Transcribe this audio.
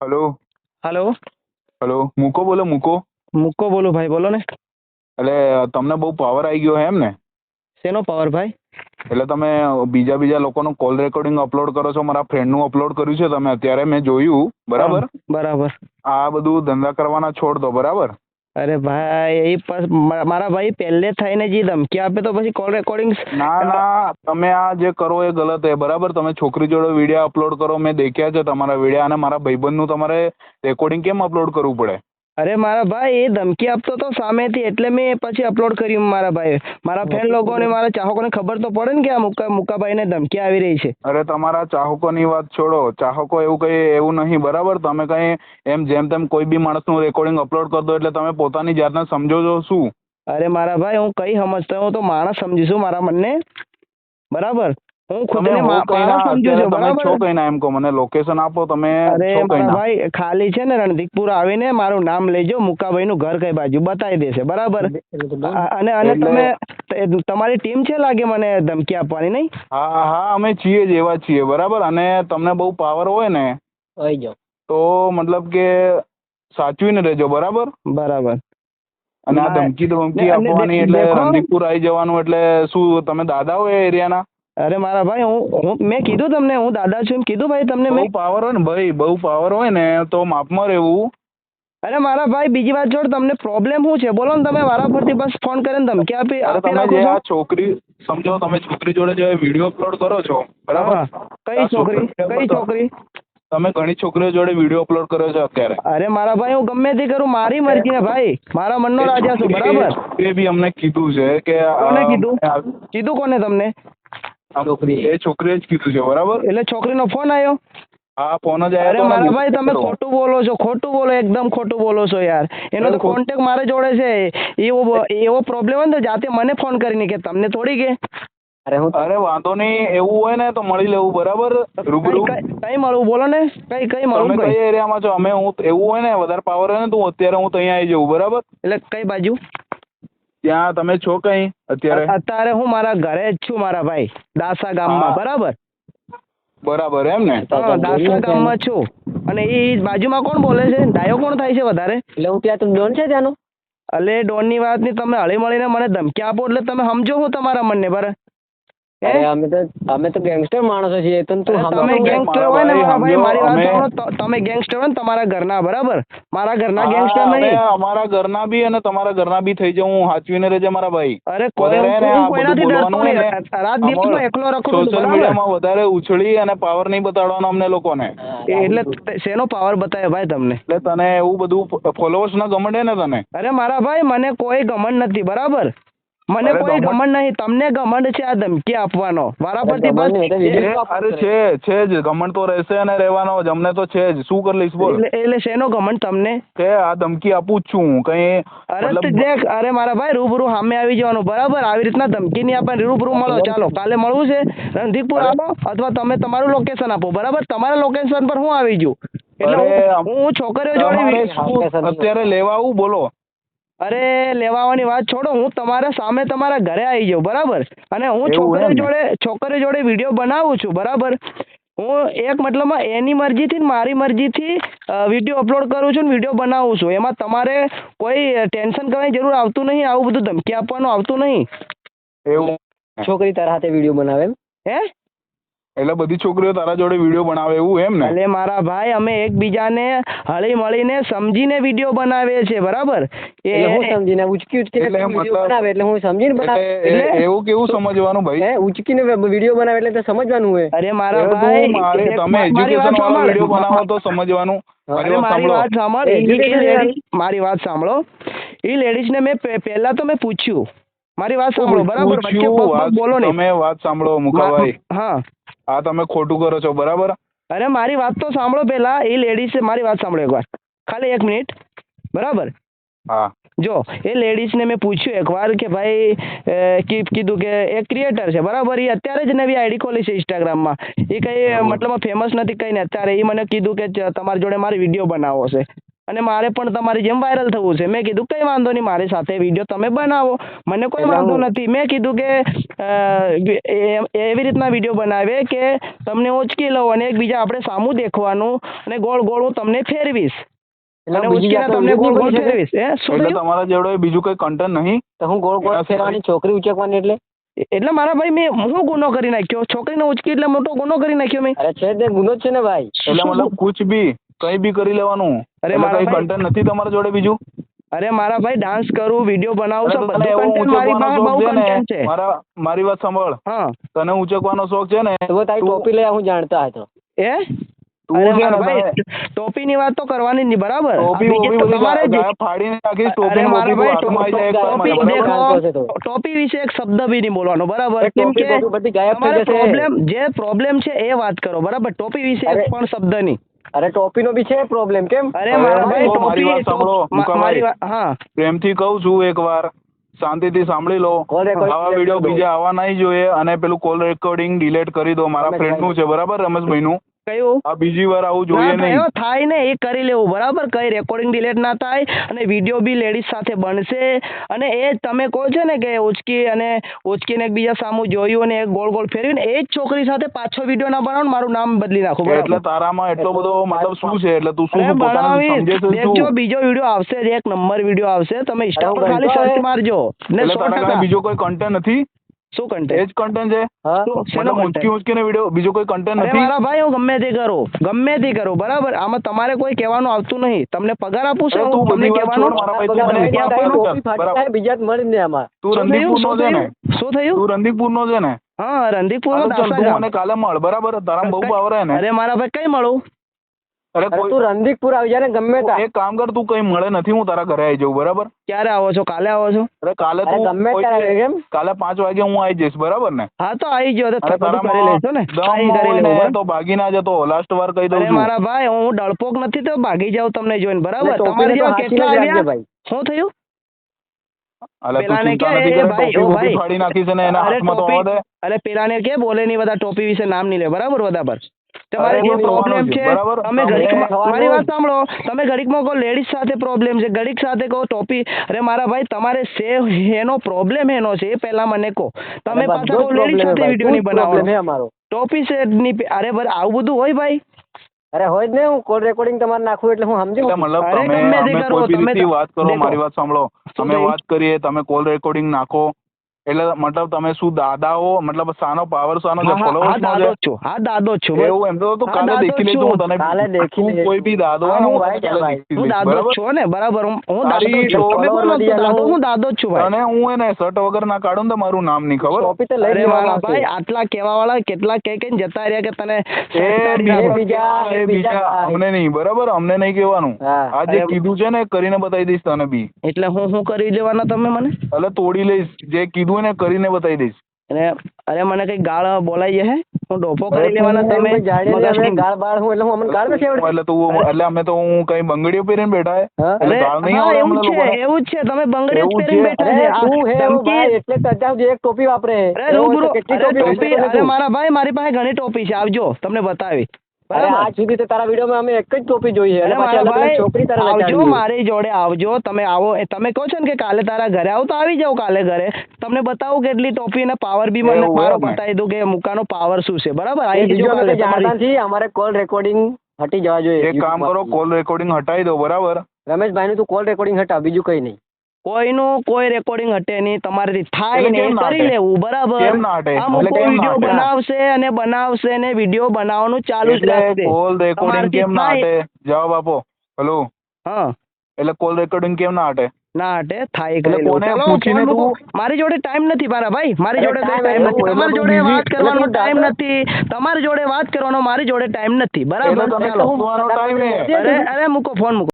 Hello. Hello. Hello મૂકો બોલો મૂકો. મૂકો બોલો ભાઈ બોલો ને. એટલે તમને બહુ પાવર આવી ગયો એમ ને? શેનો પાવર ભાઈ? એટલે તમે બીજા બીજા લોકોનું કોલ રેકોર્ડિંગ અપલોડ કરો છો મારા ફ્રેન્ડનું અપલોડ કર્યું છે તમે અત્યારે મેં જોયું બરાબર? બરાબર. આ બધું ધંધા કરવાના છોડ દો બરાબર? અરે ભાઈ એ મારા ભાઈ પહેલે થઈને જે ધમકી આપે તો પછી કોલ રેકોર્ડિંગ ના ના તમે આ જે કરો એ ગલત છે બરાબર? તમે છોકરી જોડે વીડિયો અપલોડ કરો મેં દેખ્યા છે તમારા વીડિયો અને મારા ભાઈબંધનું તમારે રેકોર્ડિંગ કેમ અપલોડ કરવું પડે? અરે મારા ભાઈ એ ધમકી આપતો તો સામેથી એટલે મેં પછી અપલોડ કર્યું મારા ભાઈ મારા ફ્રેન્ડ લોકોને મારા ચાહકોને ખબર તો પડે ને કે આ મુક્કા મુક્કાભાઈને ધમકી આવી રહી છે. અરે તમારા ચાહકોની વાત છોડો. ચાહકો એવું કંઈ એવું નહીં બરાબર? તમે કંઈ એમ જેમ તેમ કોઈ બી માણસનું રેકોર્ડિંગ અપલોડ કરી દો એટલે તમે પોતાની જાતને સમજો છો શું? અરે મારા ભાઈ હું કઈ સમજતો હું તો માણસ સમજીશું મારા મનને. બરાબર? હું ખુદને સમજુ છું છો બરાબર? કઈ ના એમ કહો મને લોકેશન આપો તમે છો કઈ ના? ભાઈ ખાલી છે ને રણધીકપુર આવીને મારું નામ લેજો મુકાભાઈ નું ઘર કઈ બાજુ બતાવી દેશે બરાબર? અને અને તમે તમારી ટીમ છે લાગે મને ધમકી આપવાની નહીં? હા હા અમે છીએ જ એવા છીએ બરાબર? અને તમને બહુ પાવર હોય ને તો મતલબ કે સાચવીને રહેજો બરાબર? બરાબર. અને આ ધમકી ધમકી આપવાની એટલે રણધીકપુર આવી જવાનું એટલે શું તમે દાદા હોય એ એરિયાના? અરે મારા ભાઈ હું હું મેં કીધું તમને હું દાદા છું એમ કીધું ભાઈ તમને બહુ મેં. પાવર હોય ને ભાઈ બહુ પાવર હોય ને તો માપમાં રહેવું. અરે મારા ભાઈ બીજી વાત જોડે તમને પ્રોબ્લેમ શું છે? બોલો ને તમે વારા ફરતી બસ ફોન કરીને ધમકી આપી અરે તમે જે આ છોકરી સમજો તમે છોકરી જોડે જે વીડિયો અપલોડ કરો છો બરાબર? કઈ છોકરી? કઈ છોકરી? તમે ઘણી છોકરીઓ જોડે વીડિયો અપલોડ કર્યો છે અત્યારે. અરે મારા ભાઈ હું ગમે તે કરું મારી મરજી ને ભાઈ. મારા મનનો રાજા છું બરાબર? એ બી અમને કીધું છે કે કોને કીધું? કીધું કોને તમને? આ એ છોકરીએ જ કીધું છે બરાબર? એટલે છોકરીનો ફોન આવ્યો હા ફોન જ અરે મારા ભાઈ તમે ખોટું બોલો છો ખોટું બોલો એકદમ ખોટું બોલો છો યાર. એનો તો કોન્ટેક્ટ મારે જોડે છે. એવો એવો પ્રોબ્લેમ હોય ને તો જાતે મને ફોન કરીને કે તમને થોડી કે? અરે હું અરે વાંધો નહીં એવું હોય ને તો મળી લેવું બરાબર? રૂબરૂ. કઈ મળવું? બોલો ને. કઈ કઈ મળવું તમે કઈ એરિયામાં છો? અમે હું એવું હોય ને વધારે પાવર હોય ને તો અત્યારે હું ત્યાં આવી જવું બરાબર? એટલે કઈ બાજુ? ત્યાં તમે છો કઈ અત્યારે? અત્યારે હું મારા ઘરે જ છું મારા ભાઈ દાસા ગામમાં. બરાબર? બરાબર એમ ને? દાસા ગામમાં છું. અને એ બાજુમાં કોણ બોલે છે? ડાયો કોણ થાય છે વધારે? એટલે હું ત્યાં ડોન છે ત્યાંનો? ડોન ડોનની વાતની તમે હળી મળીને મને ધમકી આપો એટલે તમે સમજો હું તમારા મનને બરાબર? અરે અમે તો અમે તો ગેંગસ્ટર માણસો છીએ તો તું તમે ગેંગસ્ટર હોય ને ભાઈ ભાઈ મારી વાત સાંભળો તમે ગેંગસ્ટર હોય ને તમારા ઘરના બરાબર? મારા ઘરના ગેંગસ્ટર નહીં. અમારા ઘરના બી અને તમારા ઘરના બી થઈ જાઉં હું હાચવીને રહેજે મારા ભાઈ. અરે કોઈનાથી ડરતો નહીં. રાત દિવસ હું એકલો રખડું સોશિયલ મીડિયામાં વધારે ઉછળી અને પાવર નહીં બતાડવાનો અમને લોકોને. એટલે શેનો પાવર બતાવે ભાઈ તમને? એટલે તને એવું બધું ફોલોઅર્સ ના ગમંડે ને તને. અરે મારા ભાઈ મને કોઈ ગમંડ નથી બરાબર? મને કોઈ ઘમંડ- નહીં. તમને ઘમંડ છે આ ધમકી આપવાનો? વારા પરથી તો બસ. અરે છે છે જ. ઘમંડ તો રહેશે અને રહેવાનો જ. અમને તો છે જ. શું કરી લઈશ બોલ? એટલે શેનો ઘમંડ તમને? કે આ ધમકી આપું જ છું. હું કઈ અરે દેખ અરે મારા ભાઈ રૂબરૂ સામે આવી જવાનું. બરાબર? આવી રીતના ધમકી નહીં આપણે રૂબરૂ મળો. ચાલો કાલે મળવું છે. રણધીકપુર. આવો અથવા તમે તમારું લોકેશન આપો. બરાબર? તમારા લોકેશન પર હું આવી જઉં. એટલે હું- છોકરીઓ જોડે અત્યારે લેવા આવું? બોલો. અરે લેવાની વાત છોડો હું તમારા સામે તમારા ઘરે આવી જાઉં બરાબર? અને હું ને? જોડે છોકરી જોડે વીડિયો બનાવું છું બરાબર? હું એક મતલબમાં એની મરજીથી ને મારી મરજીથી વીડિયો અપલોડ કરું છું ને વીડિયો બનાવું છું. એમાં તમારે કોઈ ટેન્શન કરવાની જરૂર આવતું નહીં આવું બધું ધમકી આપવાનું આવતું નહીં. એવું? છોકરી તારા હાથે વીડિયો બનાવે એમ? હે? એટલે બધી છોકરીઓ તારા જોડે વીડિયો બનાવે એવું એમ ને? એટલે મારા ભાઈ અમે એકબીજાને હળી મળીને સમજીને વીડિયો બનાવીએ છીએ બરાબર? એ હું સમજીને ઉચકી ઉચકીને એટલે બનાવે એટલે હું સમજીને બનાવે. એટલે એવું કેવું સમજવાનું ભાઈ? હે ઉચકીને વીડિયો બનાવે એટલે તો સમજવાનું હોય. અરે મારા ભાઈ મારી- તમે વાત એજ્યુકેશન વાળો વીડિયો બનાવો તો સમજવાનું. મારી અરે વાત મારી સાંભળો. વાત સાંભળ. મારી વાત સાંભળો. એ લેડીઝને મેં પે- પહેલા તો મેં પૂછ્યું. મારી વાત સાંભળો બરાબર? બોલો ને તમે વાત સાંભળો મુકાભાઈ હા. આ તમે ખોટું કરો છો બરાબર? અરે મારી વાત તો સાંભળો પહેલા એ લેડીઝ મારી વાત સાંભળો એકવાર. ખાલી એક મિનિટ બરાબર? હા. જો એ લેડીઝને મેં પૂછ્યું એકવાર કે ભાઈ કી- કીધું કે એ ક્રિએટર છે બરાબર? એ અત્યારે જ નવી આઈડી ખોલી છે ઇન્સ્ટાગ્રામમાં એ કંઈ મતલબ ફેમસ નથી કંઈ ને અત્યારે. એ મને કીધું કે તમારી જોડે મારે વીડિયો બનાવવો છે. અને મારે પણ તમારી જેમ વાયરલ થવું છે. મેં કીધું કંઈ વાંધો નહીં મારી સાથે વીડિયો તમે બનાવો. મને કોઈ વાંધો નથી. મેં કીધું કે એવી રીતના વીડિયો બનાવે કે તમને ઉચકી લઉં અને એકબીજા આપણે સામું દેખવાનું અને ગોળ ગોળ હું તમને ફેરવીશ. તમારા જોડે બીજું કોઈ કન્ટેન્ટ નહીં? તો હું ગોળ ગોળ ફેરવાની છોકરી ઉચકવાની એટલે? એટલે મારા ભાઈ મેં હું ગુનો કરી નાખ્યો? છોકરીને ઉચકી એટલે મોટો ગુનો કરી નાખ્યો મેં? અરે છે તે ગુનો જ છે ને ભાઈ. એટલે મતલબ કુછ બી. કઈ બી કરી લેવાનું. અરે મારા કઈ ભાઈ- કન્ટેન્ટ નથી તમારા જોડે બીજું? અરે મારા ભાઈ ડાન્સ કરું વીડિયો બનાવું છું બધું એવો મારી પાસે બહુ કન્ટેન્ટ છે. મારા મારી વાત સાંભળ. હા. તને ઊંચકવાનો શોખ છે ને? તો તારી ટોપી લઈ હું જાણતા હતો એ? ટોપી ને વાત તો કરવાની જ નહીં બરાબર? ટોપી વિશે એક શબ્દ બી નહીં બોલવાનો બરાબર? કેમ કે બોપી બધી ગાયબ થઈ તમારે જશે. પ્રોબ્લેમ જે પ્રોબ્લેમ છે એ વાત કરો બરાબર? ટોપી વિશે એક પણ શબ્દ નહીં. અરે ટોપીનો બી છે પ્રોબ્લેમ કેમ અરે મારા ભાઈ ટોપી સાંભળો. મારી હા પ્રેમથી કહું છું એકવાર શાંતિથી સાંભળી લો આવા વીડિયો બીજા આવવા નહીં જોઈએ અને પેલું કોલ રેકોર્ડિંગ ડિલીટ કરી દો મારા. ફ્રેન્ડનું છે બરાબર રમેશભાઈનું કયું? આ બીજી વાર આવું જોઈએ નહીં. થાય ને એ કરી લેવું બરાબર? કઈ રેકોર્ડિંગ ડિલેટ ના થાય અને વીડિયો બી લેડીઝ સાથે બનશે. અને એ તમે કહો છો ને કે ઉચકી અને ઉચકીને એકબીજા સામું જોયું અને ગોળ ગોળ ફેરવીને એ જ છોકરી સાથે પાછો વીડિયો ના બનાવો મારું નામ બદલી નાખો એટલે તારામાં એટલો બધો મતલબ શું છે? એટલે તું શું બનાવીશ. બીજો વીડિયો આવશે એક નંબર વીડિયો આવશે. તમે ઇન્સ્ટા પર ખાલી સર્ચ મારજો. ને બીજો કોઈ કન્ટેન્ટ નથી? શું કન્ટેન્ટ એજ કન્ટેન્ટ છે. મતલબ ઊંચકી ઊંચકીને વીડિયો બીજો કોઈ કન્ટેન્ટ નથી? મારા ભાઈ હું ગમે તે કરો. ગમે તે કરો. બરાબર? આમાં તમારે કોઈ કહેવાનું આવતું નહીં. તમને પગાર આપું છું. તું તમને કહેવાનું મને. બીજા મળી ને આમાં. તું? રંદીપુરનો છે ને? શું થયું? તું રંદીપુરનો છે ને? હા તું મને કાલે મળ. બરાબર? તારા બહુ પાવર હે ને? અરે મારા ભાઈ કઈ મળું? અરે તું રંદીકપુર આવી જાય ને ગમે ત્યાં એક કામ કર તું કઈ મળે નથી હું તારા ઘરે આવી જાઉં બરાબર? ક્યારે આવો છો? કાલે આવો છો? અરે કાલે તું ગમે ત્યારે કેમ? કાલે પાંચ વાગે હું આવી જઈશ બરાબર ને? હા તો આવી ગયો તો બધું કરી લેશો ને. દમ કરી લેવું તો ભાગી ના જતો. લાસ્ટ વાર કહી દઉં છું. મારા ભાઈ હું ડળપોક નથી તો ભાગી જાઉં તમને જોઈને બરાબર? તમારે જેવા કેટલા આવ્યા? ભાઈ. શું થયું? અરે પેલાને કે બોલે નહીં બધા ટોપી વિશે નામ નહીં લે બરાબર બરાબર તમારે અરે જે પ્રોબ્લેમ છે. તમે ઘડીકમાં મારી વાત સાંભળો. તમે ઘડીકમાં કહો લેડીઝ સાથે પ્રોબ્લેમ છે. ઘડીક સાથે કહો ટોપી અરે મારા ભાઈ તમારે છે એનો પ્રોબ્લેમ એનો છે એ પહેલા મને કહો. તમે પાછા લેડીઝ સાથે વીડિયો નહીં અમારો. ટોપી સેટની અરે ભાઈ આવું બધું હોય ભાઈ? અરે હોય જ ને હું કોલ રેકોર્ડિંગ તમારે નાખું એટલે હું સમજી. મતલબ તમે કોઈ બી વાત કરો મારી વાત સાંભળો. તમે વાત કરીએ તમે કોલ રેકોર્ડિંગ નાખો. એટલે મતલબ તમે શું દાદાઓ મતલબ સાનો પાવર સાનો છે હા, હા નો દાદો છે જ હા દાદો છો એવું એમ તો તું કાલે દેખી લેજો હું તને કાલે દેખી લેજો. કોઈ બી દાદો હા, દાદો છો ને બરાબર. હું દાદો છું. હું દાદો છું ભાઈ. અને હું એને શર્ટ વગર ના કાઢું તો મારું નામ નહીં ખબર? ટોપી તો લઈ જ લેવામાં ભાઈ આટલા કેવા વાળા કેટલા કે કે જતા રહ્યા કે તને એ બીજા એ બીજા અમને નહીં બરાબર? અમને નહીં કહેવાનું. હા. આ જે કીધું છે ને કરીને બતાવી દઈશ તને બી. એટલે હું હું કરી લેવાના તમે મને? એટલે તોડી લઈશ. જે કીધું ને કરીને બતાવી દઈશ. અને અરે મને કઈ ગાળ બોલાઈ હે હું ડોફો કરી લેવાના તમે અમે ગાળ બાળ હું એટલે હું અમને ગાળ નથી આવડતી. એટલે તું એટલે અમે તો હું કઈ બંગડીઓ પહેરીને બેઠા હે? એટલે ગાળ નહીં આવડે એવું જ છે એવું જ છે તમે બંગડી જ એવું પહેરીને બેઠા છે. તું હે ભાઈ એટલે તો જે એક ટોપી વાપરે. અરે રૂબરૂ. કેટલી ટોપી ટોપી અરે મારા ભાઈ મારી પાસે ઘણી ટોપી છે આવજો તમને બતાવી અરે આજ સુધી તો તારા વિડીયોમાં અમે એક જ ટોપી જોઈ છે અને પછી અલગ અલગ છોકરી તારા આવજો મારી જોડે આવજો. તમે આવો તમે કહો છો ને કે કાલે તારા ઘરે આવો તો આવી જાઓ કાલે ઘરે. તમને બતાવું કેટલી ટોપી અને પાવર બી મને મારો બતાવી દઉં કે મુકાનો પાવર શું છે. બરાબર? આવી જજો કાલે તમારી. અમારે કોલ રેકોર્ડિંગ હટી જવા જોઈએ. એક કામ કરો કોલ રેકોર્ડિંગ હટાવી દો બરાબર? રમેશભાઈ નું તું કોલ રેકોર્ડિંગ હટા બીજું કઈ નહીં. કોઈનું કોઈ રેકોર્ડિંગ હટે નહીં. તમારાથી થાય ને કરી લેવું બરાબર? કેમ ના હટે? આ મૂકો એટલે કેમ ના વીડિયો બનાવશે અને બનાવશે ને વીડિયો બનાવવાનું ચાલુ જ રાખશે. કોલ રેકોર્ડિંગ કેમ ના હટે? જવાબ આપો. હેલો? હા. એટલે કોલ રેકોર્ડિંગ કેમ ના હટે? ના હટે. થાય એટલે કોને પૂછીને તું- મારી જોડે ટાઈમ નથી મારા ભાઈ. મારી જોડે ટાઈમ નથી. તમારી જોડે વાત કરવાનો ટાઈમ નથી. તમારી જોડે વાત કરવાનો મારી જોડે ટાઈમ નથી. બરાબર? અરે અરે મૂકો ફોન મૂકો.